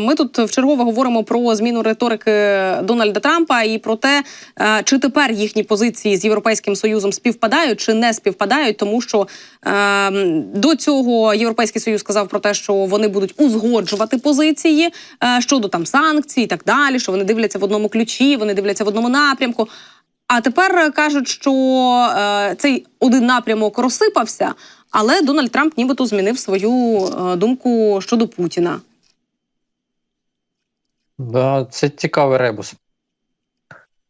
Ми тут вчергове говоримо про зміну риторики Дональда Трампа і про те, е, чи тепер їхні позиції з європейським союзом співпадають чи не співпадають, тому що е, до цього європейський союз сказав про те, що вони будуть узгоджувати позиції е, щодо там санкцій і так далі. Що вони дивляться в одному ключі, вони дивляться в одному напрямку. А тепер кажуть, що е, цей один напрямок розсипався, але Дональд Трамп нібито змінив свою е, думку щодо Путіна. Да, це цікавий ребус.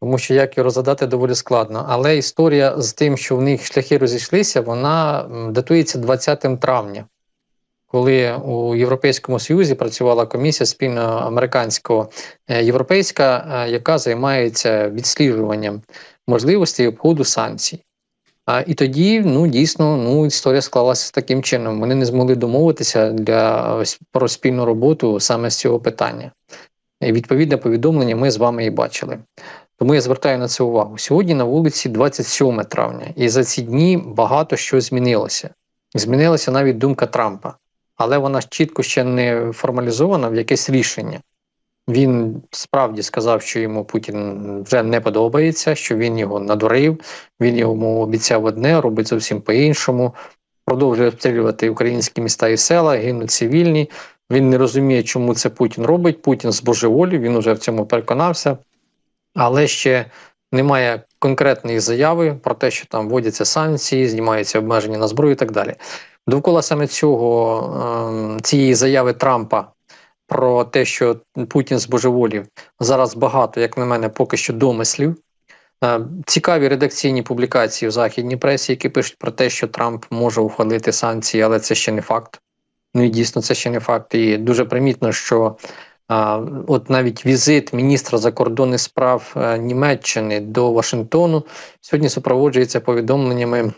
Тому що як його задати доволі складно. Але історія з тим, що в них шляхи розійшлися, вона датується 20 травня, коли у Європейському Союзі працювала комісія спільно американсько-європейська, е, яка займається відсліджуванням можливостей обходу санкцій. А, і тоді, ну дійсно, ну історія склалася таким чином. Вони не змогли домовитися для про спільну роботу саме з цього питання. Відповідне повідомлення ми з вами і бачили. Тому я звертаю на це увагу. Сьогодні на вулиці 27 травня, і за ці дні багато що змінилося. Змінилася навіть думка Трампа, але вона чітко ще не формалізована в якесь рішення. Він справді сказав, що йому Путін вже не подобається, що він його надурив, він йому обіцяв одне, робить зовсім по-іншому, продовжує обстрілювати українські міста і села, гинуть цивільні. Він не розуміє, чому це Путін робить. Путін збожеволів, він уже в цьому переконався, але ще немає конкретної заяви про те, що там вводяться санкції, знімаються обмеження на зброю і так далі. Довкола саме цього е, цієї заяви Трампа про те, що Путін збожеволів, зараз багато, як на мене, поки що домислів. Е, Цікаві редакційні публікації в західній пресі, які пишуть про те, що Трамп може ухвалити санкції, але це ще не факт. Ну і дійсно це ще не факт. І дуже примітно, що а, от навіть візит міністра закордонних справ Німеччини до Вашингтону сьогодні супроводжується повідомленнями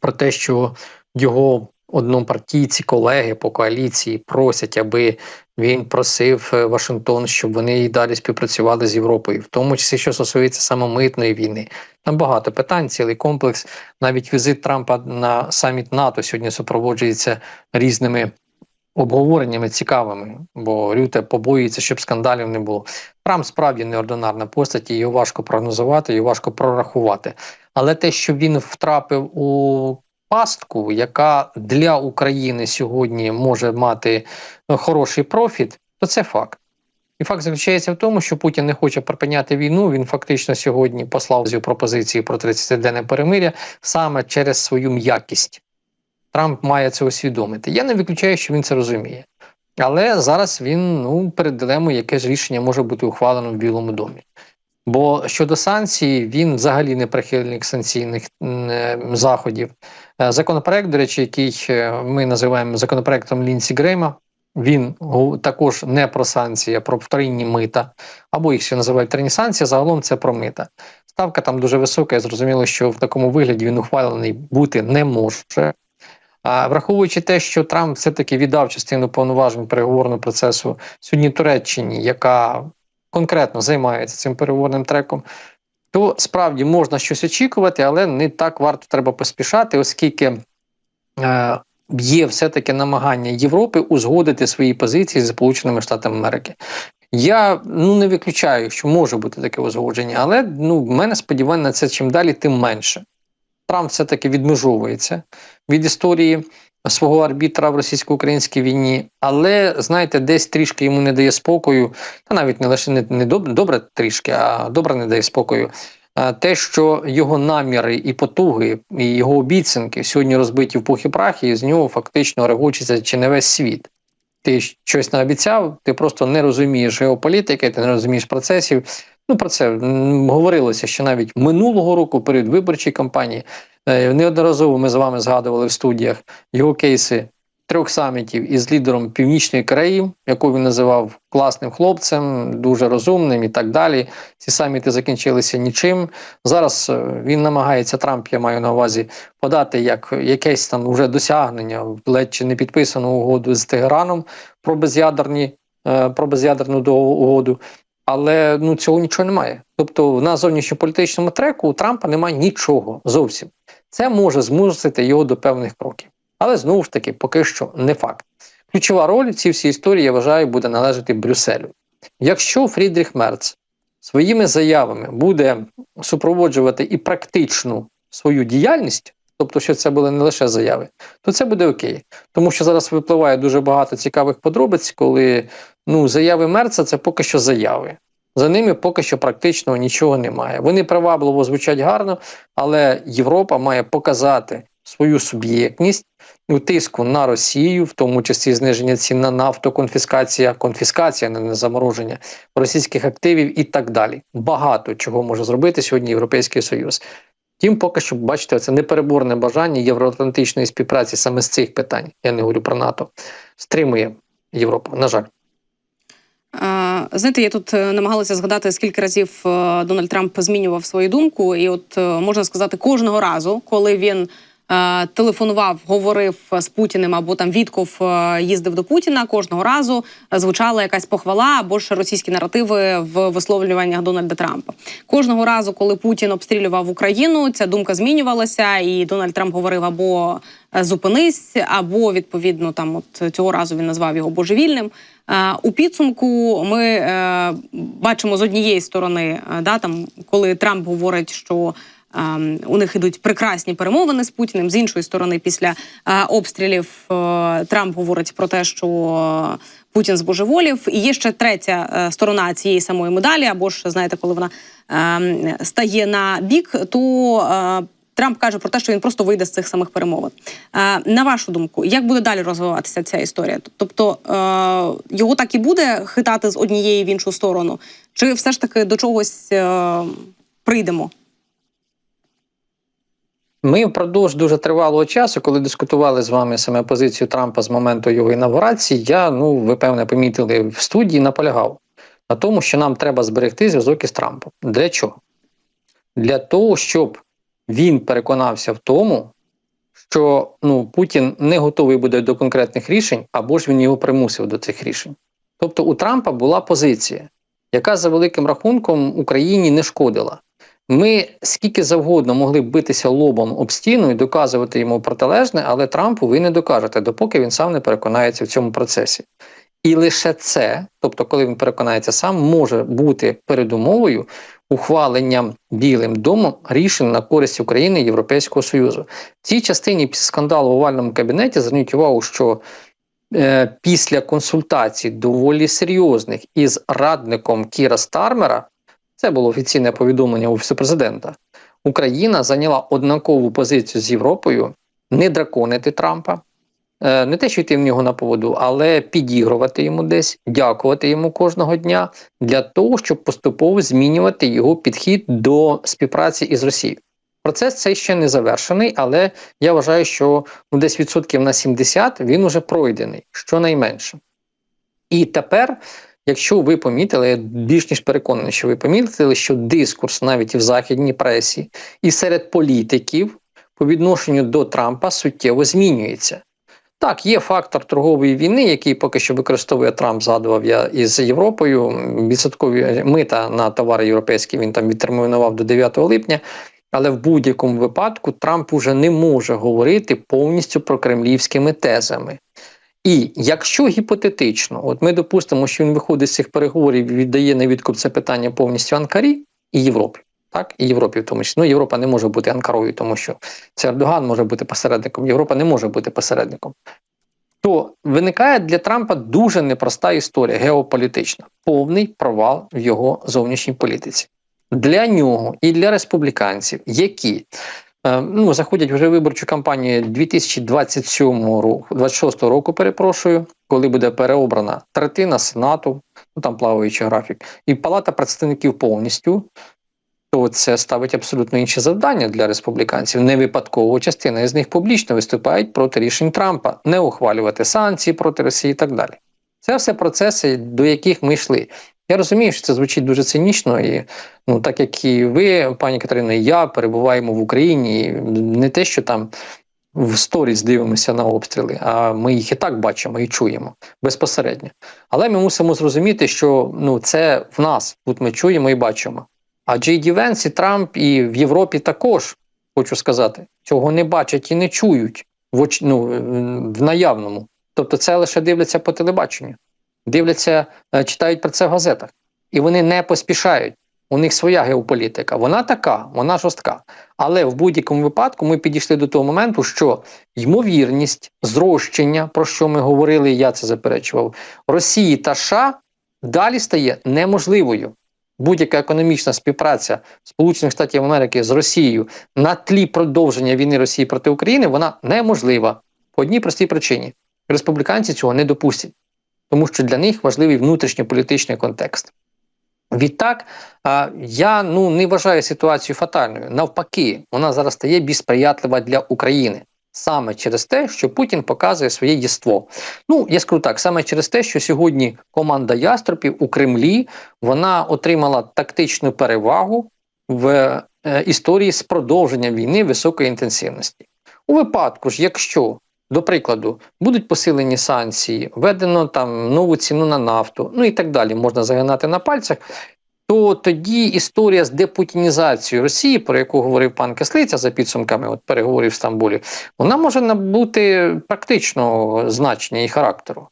про те, що його однопартійці, колеги по коаліції просять, аби він просив е, Вашингтон, щоб вони і далі співпрацювали з Європою, в тому числі, що стосується самомитної війни. Там багато питань, цілий комплекс. Навіть візит Трампа на саміт НАТО сьогодні супроводжується різними обговореннями цікавими, бо Рюте побоюється, щоб скандалів не було. Трамп справді неординарна постать, його важко прогнозувати, його важко прорахувати. Але те, що він втрапив у пастку, яка для України сьогодні може мати е, хороший профіт, то це факт. І факт заключається в тому, що Путін не хоче припиняти війну. Він фактично сьогодні послав цю пропозицію про 30-денне перемиря саме через свою м'якість. Трамп має це усвідомити. Я не виключаю, що він це розуміє. Але зараз він ну, перед дилемою, яке ж рішення може бути ухвалено в Білому домі. Бо щодо санкцій, він взагалі не прихильник санкційних е, заходів. Е, законопроект, до речі, який е, ми називаємо законопроектом Лінсі Грейма, він також не про санкції, а про вторинні мита, або їх ще називають вторинні санкції, загалом це про мита. Ставка там дуже висока, і зрозуміло, що в такому вигляді він ухвалений бути не може. А враховуючи те, що Трамп все-таки віддав частину повноважень переговорного процесу сьогодні Туреччині, яка конкретно займається цим переговорним треком, то справді можна щось очікувати, але не так варто треба поспішати, оскільки е, є все-таки намагання Європи узгодити свої позиції з Сполученими Штатами Америки. Я ну не виключаю, що може бути таке узгодження, але ну в мене сподівання на це чим далі, тим менше. Трамп все-таки відмежовується від історії свого арбітра в російсько-українській війні, але знаєте, десь трішки йому не дає спокою, та навіть не лише не, не добре, добре трішки, а добре не дає спокою. Те, що його наміри і потуги, і його обіцянки сьогодні розбиті в пух і прах, і з нього фактично регочеться чи не весь світ. Ти щось наобіцяв, ти просто не розумієш геополітики, ти не розумієш процесів. Ну про це говорилося ще навіть минулого року, перед виборчої кампанії. Е, неодноразово ми з вами згадували в студіях його кейси трьох самітів із лідером Північної Кореї, яку він називав класним хлопцем, дуже розумним і так далі. Ці саміти закінчилися нічим. Зараз е, він намагається Трамп, я маю на увазі, подати як якесь там уже досягнення, ледь чи не підписану угоду з Тегераном про без'ядерні. Е, про без'ядерну угоду, але ну цього нічого немає. Тобто на зовнішньополітичному треку у Трампа немає нічого зовсім. Це може змусити його до певних кроків. Але знову ж таки, поки що не факт. ключова роль в цій всій історії, я вважаю, буде належати Брюсселю. Якщо Фрідріх Мерц своїми заявами буде супроводжувати і практичну свою діяльність, тобто, що це були не лише заяви, то це буде окей. Тому що зараз випливає дуже багато цікавих подробиць, коли ну, заяви Мерца це поки що заяви. За ними поки що практично нічого немає. Вони привабливо звучать гарно, але Європа має показати свою суб'єктність у тиску на Росію, в тому числі зниження цін на нафту, конфіскація, конфіскація, не замороження російських активів і так далі. Багато чого може зробити сьогодні Європейський Союз. Втім, поки що, бачите, це непереборне бажання євроатлантичної співпраці саме з цих питань. Я не говорю про НАТО, стримує Європу. На жаль. Знаєте, я тут е, намагалася згадати, скільки разів е, Дональд Трамп змінював свою думку, і от е, можна сказати, кожного разу, коли він телефонував, говорив з Путіним або там Вітков е, їздив до Путіна, кожного разу е, звучала якась похвала або ж російські наративи в висловлюваннях Дональда Трампа. Кожного разу, коли Путін обстрілював Україну, ця думка змінювалася, і Дональд Трамп говорив або е, зупинись, або відповідно там, от цього разу він назвав його божевільним. Е, У підсумку ми е, бачимо з однієї сторони, е, да, там, коли Трамп говорить, що у них ідуть прекрасні перемовини з Путіним. З іншої сторони, після е, обстрілів е, Трамп говорить про те, що Путін збожеволів. І є ще третя е, сторона цієї самої медалі, або ж знаєте, коли вона ем, стає на бік, то Трамп каже про те, що він просто вийде з цих самих перемовин. На вашу думку, як буде далі розвиватися ця історія? Тобто його так і буде хитати з однієї в іншу сторону, чи все ж таки до чогось прийдемо? Ми впродовж дуже тривалого часу, коли дискутували з вами саме позицію Трампа з моменту його інавгурації, я, ну, ви певне, помітили в студії, наполягав на тому, що нам треба зберегти зв'язок із Трампом. Для чого? Для того, щоб він переконався в тому, що ну, Путін не готовий буде до конкретних рішень, або ж він його примусив до цих рішень. Тобто у Трампа була позиція, яка за великим рахунком Україні не шкодила. Ми скільки завгодно могли б битися лобом об стіну і доказувати йому протилежне, але Трампу ви не докажете, допоки він сам не переконається в цьому процесі. І лише це, тобто, коли він переконається сам, може бути передумовою ухваленням Білим домом рішень на користь України і Європейського Союзу. В цій частині після скандалу в овальному кабінеті зверніть увагу, що е, після консультацій доволі серйозних із радником Кіра Стармера, це було офіційне повідомлення Офісу президента, Україна зайняла однакову позицію з Європою не драконити Трампа. Е, Не те, що йти в нього на поводу, але підігрувати йому десь, дякувати йому кожного дня для того, щоб поступово змінювати його підхід до співпраці із Росією. Процес цей ще не завершений, але я вважаю, що ну, десь відсотків на 70 він уже пройдений, щонайменше. І тепер, якщо ви помітили, я більш ніж переконаний, що ви помітили, що дискурс навіть в західній пресі, і серед політиків по відношенню до Трампа суттєво змінюється. Так, є фактор торгової війни, який поки що використовує Трамп, згадував я із Європою. Відсоткові мита на товари європейські він там відтермінував до 9 липня. Але в будь-якому випадку Трамп уже не може говорити повністю про кремлівськими тезами. І якщо гіпотетично, от ми допустимо, що він виходить з цих переговорів і віддає на відкуп це питання повністю Анкарі і Європі, так і Європі, в тому числі ну Європа не може бути Анкарою, тому що це Ердоган може бути посередником. Європа не може бути посередником. То виникає для Трампа дуже непроста історія геополітична, повний провал в його зовнішній політиці. Для нього і для республіканців, які ну, заходять вже виборчу кампанію 2027 року, 26 року, перепрошую, коли буде переобрана третина Сенату, ну там плаваючий графік, і Палата представників повністю, то це ставить абсолютно інші завдання для республіканців. Не випадково частина з них публічно виступають проти рішень Трампа, не ухвалювати санкції проти Росії і так далі. Це все процеси, до яких ми йшли. Я розумію, що це звучить дуже цинічно, і ну так як і ви, пані Катерино, і я перебуваємо в Україні, не те, що там в сторіс дивимося на обстріли, а ми їх і так бачимо і чуємо безпосередньо. Але ми мусимо зрозуміти, що ну це в нас тут ми чуємо і бачимо. А Джей Ді Венс і Трамп і в Європі також хочу сказати, цього не бачать і не чують в ну, в наявному. Тобто, це лише дивляться по телебаченню, дивляться, е, читають про це в газетах, і вони не поспішають. У них своя геополітика. Вона така, вона жорстка. Але в будь-якому випадку ми підійшли до того моменту, що ймовірність зрощення, про що ми говорили, я це заперечував, Росії та США далі стає неможливою. Будь-яка економічна співпраця Сполучених Штатів Америки з Росією на тлі продовження війни Росії проти України вона неможлива по одній простій причині: республіканці цього не допустять, тому що для них важливий внутрішньополітичний контекст. Відтак, я ну не вважаю ситуацію фатальною. Навпаки, вона зараз стає більш сприятлива для України саме через те, що Путін показує своє єство. Ну я скажу так, саме через те, що сьогодні команда яструбів у Кремлі вона отримала тактичну перевагу в е, історії з продовженням війни високої інтенсивності. У випадку ж, якщо до прикладу, будуть посилені санкції, введено там нову ціну на нафту, ну і так далі, можна загинати на пальцях. То тоді історія з депутінізацією Росії, про яку говорив пан Кислиця за підсумками от переговорів в Стамбулі, вона може набути практичного значення і характеру.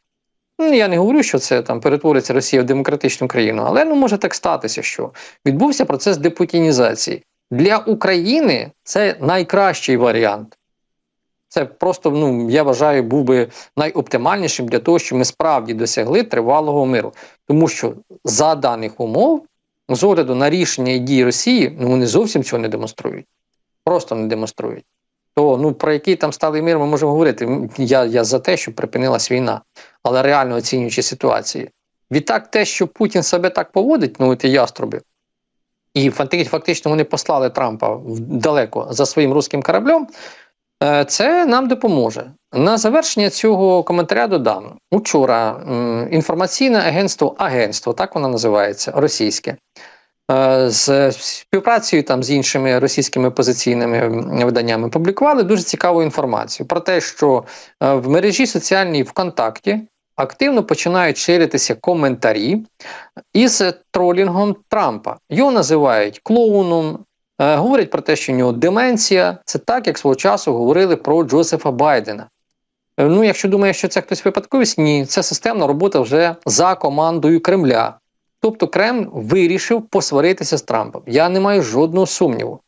Ну, я не говорю, що це там перетвориться Росія в демократичну країну, але ну може так статися, що відбувся процес депутінізації. Для України це найкращий варіант. Це просто, ну я вважаю, був би найоптимальнішим для того, щоб ми справді досягли тривалого миру. Тому що за даних умов, з огляду на рішення і дії Росії, ну вони зовсім цього не демонструють. Просто не демонструють. То ну про який там сталий мир ми можемо говорити. Я, Я за те, щоб припинилась війна, але реально оцінюючи ситуацію. Відтак, те, що Путін себе так поводить, ну ті яструби, і фактично вони послали Трампа далеко за своїм руським кораблем. Е, це нам допоможе. На завершення цього коментаря додам. Учора інформаційне агентство агентство, так воно називається, російське, е, з співпрацею там з іншими російськими опозиційними виданнями публікували дуже цікаву інформацію про те, що е, в мережі соціальній ВКонтакті активно починають ширитися коментарі із тролінгом Трампа. Його називають клоуном. Е, говорять про те, що у нього деменція. Це так, як свого часу говорили про Джозефа Байдена. Е, ну, якщо думаєш, що це хтось випадковість, ні, це системна робота вже за командою Кремля. Тобто Кремль вирішив посваритися з Трампом. Я не маю жодного сумніву,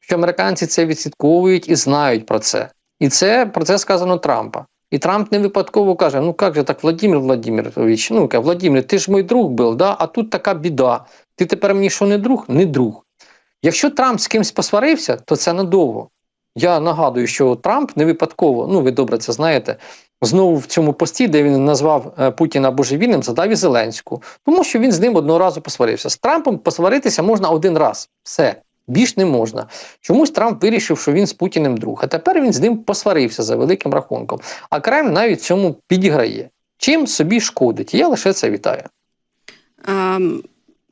що американці це відслідковують і знають про це. І це про це сказано Трампа. І Трамп не випадково каже: ну як же так, Владимир Владимирович, ну Владимир, ти ж мій друг був, да? а тут така біда. Ти тепер мені що не друг? Не друг. Якщо Трамп з кимось посварився, то це надовго. Я нагадую, що Трамп не випадково, ну ви добре це знаєте, знову в цьому пості, де він назвав е, Путіна божевільним, задав і Зеленську, тому що він з ним одного разу посварився. З Трампом посваритися можна один раз. Все. Більш не можна. Чомусь Трамп вирішив, що він з Путіним друг. А тепер він з ним посварився за великим рахунком. А Кремль навіть цьому підіграє. Чим собі шкодить? Я лише це вітаю. Um...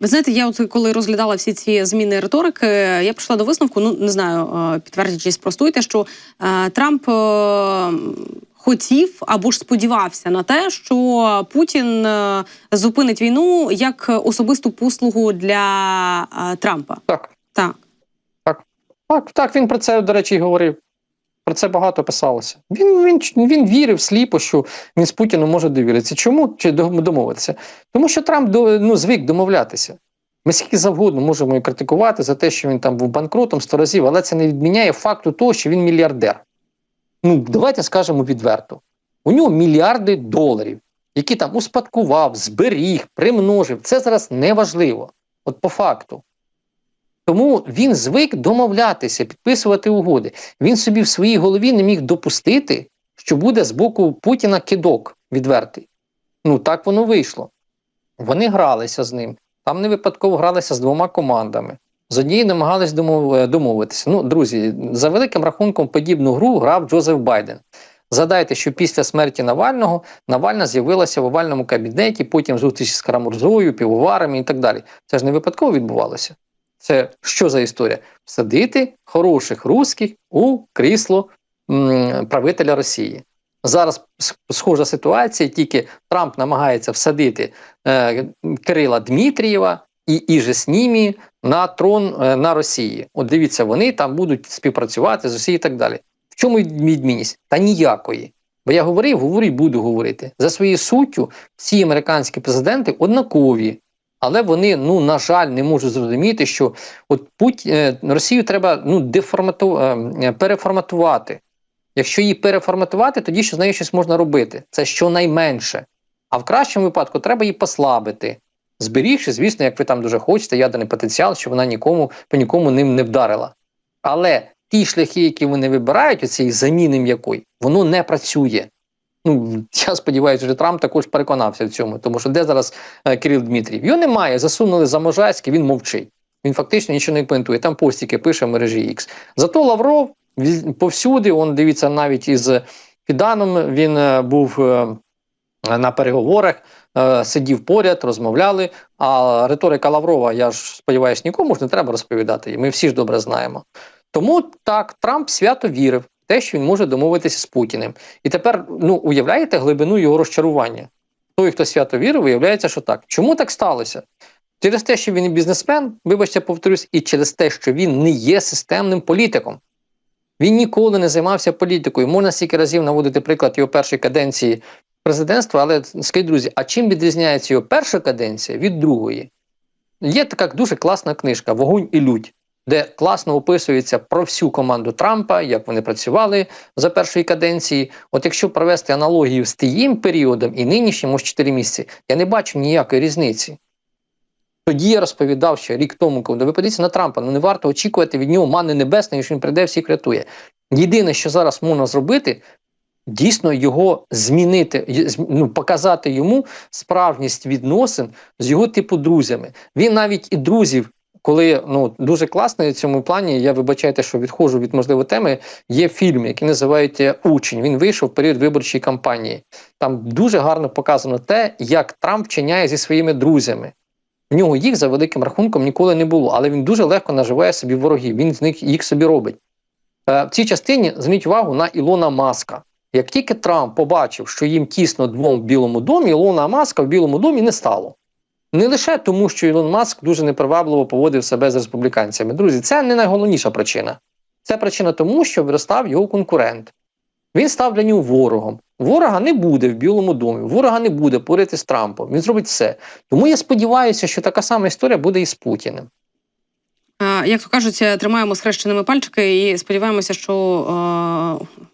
Ви знаєте, я от коли розглядала всі ці зміни риторики, я прийшла до висновку. Ну не знаю, підтвердіть чи спростуйте, що е, Трамп е, хотів або ж сподівався на те, що Путін е, зупинить війну як особисту послугу для Трампа. Так, так, так, так, так. Він про це до речі говорив. Про це багато писалося. Він він, він вірив сліпо, що він з Путіном може довіритися. Чому чи домовитися? Тому що Трамп ну, звик домовлятися. Ми скільки завгодно можемо і критикувати за те, що він там був банкротом сто разів, але це не відміняє факту того, що він мільярдер. Ну, давайте скажемо відверто: у нього мільярди доларів, які там успадкував, зберіг, примножив. Це зараз неважливо. От по факту. Тому він звик домовлятися, підписувати угоди. Він собі в своїй голові не міг допустити, що буде з боку Путіна кидок відвертий. Ну так воно вийшло. Вони гралися з ним. Там не випадково гралися з двома командами. З однією намагались домов... домовитися. Ну, друзі, за великим рахунком, подібну гру грав Джозеф Байден. Згадайте, що після смерті Навального Навальна з'явилася в овальному кабінеті, потім зустрічі з Карамурзою, півоварами і так далі. Це ж не випадково відбувалося. Це що за історія? Всадити хороших русських у крісло м, правителя Росії. Зараз схожа ситуація, тільки Трамп намагається всадити е, Кирила Дмитрієва і Іже Снімі на трон е, на Росії. От дивіться, вони там будуть співпрацювати з Росією і так далі. В чому відмінність? Та ніякої. Бо я говорив, говорю і буду говорити. За своєю суттю, всі американські президенти однакові. Але вони, ну на жаль, не можуть зрозуміти, що от путь е, Росію треба ну деформату, е, е, переформатувати. Якщо її переформатувати, тоді що з нею щось можна робити. Це щонайменше. А в кращому випадку треба її послабити, зберігши, звісно, як ви там дуже хочете, ядерний потенціал, щоб вона нікому по нікому ним не вдарила. Але ті шляхи, які вони вибирають, оцієї заміни м'якої, воно не працює. Ну, я сподіваюся, що Трамп також переконався в цьому, тому що де зараз е, Кирил Дмитрів? Його немає, засунули за Можайське, він мовчить. Він фактично нічого не коментує. Там постіки пише в мережі X. Зато Лавров повсюди, он дивіться, навіть із Фіданом він е, був е, на переговорах, е, сидів поряд, розмовляли. А риторика Лаврова, я ж сподіваюся, нікому ж не треба розповідати. Ми всі ж добре знаємо. Тому так, Трамп свято вірив те, що він може домовитися з Путіним. І тепер ну, уявляєте глибину його розчарування. Той, хто свято вірив, виявляється, що так. Чому так сталося? Через те, що він бізнесмен, вибачте, повторюсь, і через те, що він не є системним політиком. Він ніколи не займався політикою. Можна стільки разів наводити приклад його першої каденції президентства, але скажіть, друзі, а чим відрізняється його перша каденція від другої? Є така дуже класна книжка Вогонь і лють, де класно описується про всю команду Трампа, як вони працювали за першої каденції. От якщо провести аналогію з тією періодом і нинішнім, ось 4 місяці, я не бачу ніякої різниці. Тоді я розповідав ще рік тому, коли ви подивіться на Трампа, ну не варто очікувати від нього мани небесної, що він прийде, всіх рятує. Єдине, що зараз можна зробити, дійсно його змінити, ну, показати йому справжність відносин з його типу друзями. Він навіть і друзів, коли ну дуже класно в цьому плані, я вибачайте, що відходжу від можливо теми. Є фільм, який називається Учень. Він вийшов в період виборчої кампанії. Там дуже гарно показано те, як Трамп вчиняє зі своїми друзями. В нього їх за великим рахунком ніколи не було, але він дуже легко наживає собі ворогів. Він з них їх собі робить. Е, в цій частині зверніть увагу на Ілона Маска. Як тільки Трамп побачив, що їм тісно двом в Білому домі, Ілона Маска в Білому домі не стало. Не лише тому, що Ілон Маск дуже непривабливо поводив себе з республіканцями. Друзі, це не найголовніша причина. Це причина тому, що виростав його конкурент. Він став для нього ворогом. Ворога не буде в Білому домі, ворога не буде поряд з Трампом. Він зробить все. Тому я сподіваюся, що така сама історія буде і з Путіним. Як то кажуть, тримаємо схрещеними пальчики і сподіваємося, що е,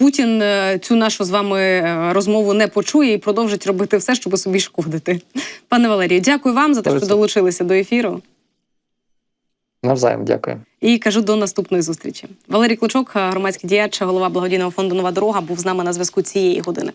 Путін е, цю нашу з вами е, розмову не почує і продовжить робити все, щоб собі шкодити. Пане Валерію, дякую вам за те, що долучилися до ефіру. Навзаєм дякую. І кажу до наступної зустрічі. Валерій Клочок, громадський діяч, голова благодійного фонду Нова дорога, був з нами на зв'язку цієї години.